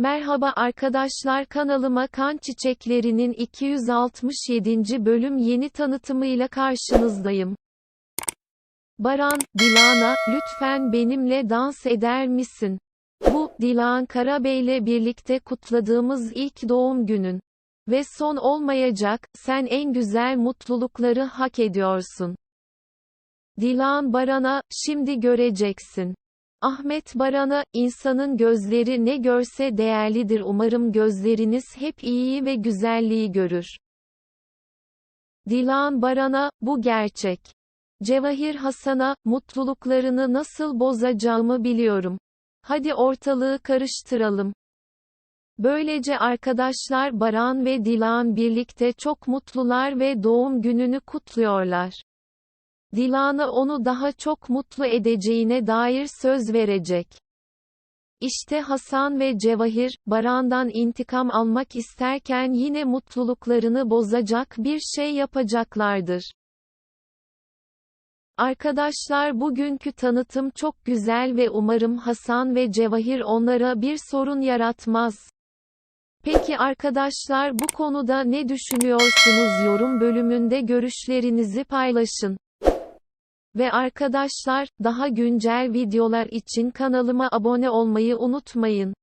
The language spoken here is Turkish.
Merhaba arkadaşlar kanalıma kan çiçeklerinin 267. bölüm yeni tanıtımıyla karşınızdayım. Baran, Dilan'a, lütfen benimle dans eder misin? Bu, Dilan Karabey'le birlikte kutladığımız ilk doğum günün. Ve son olmayacak, sen en güzel mutlulukları hak ediyorsun. Dilan Baran'a, şimdi göreceksin. Ahmet Baran'a, insanın gözleri ne görse değerlidir umarım gözleriniz hep iyiyi ve güzelliği görür. Dilan Baran'a, bu gerçek. Cevahir Hasan'a, mutluluklarını nasıl bozacağımı biliyorum. Hadi ortalığı karıştıralım. Böylece arkadaşlar Baran ve Dilan birlikte çok mutlular ve doğum gününü kutluyorlar. Dilan'a onu daha çok mutlu edeceğine dair söz verecek. İşte Hasan ve Cevahir, Baran'dan intikam almak isterken yine mutluluklarını bozacak bir şey yapacaklardır. Arkadaşlar bugünkü tanıtım çok güzel ve umarım Hasan ve Cevahir onlara bir sorun yaratmaz. Peki arkadaşlar bu konuda ne düşünüyorsunuz yorum bölümünde görüşlerinizi paylaşın. Ve arkadaşlar, daha güncel videolar için kanalıma abone olmayı unutmayın.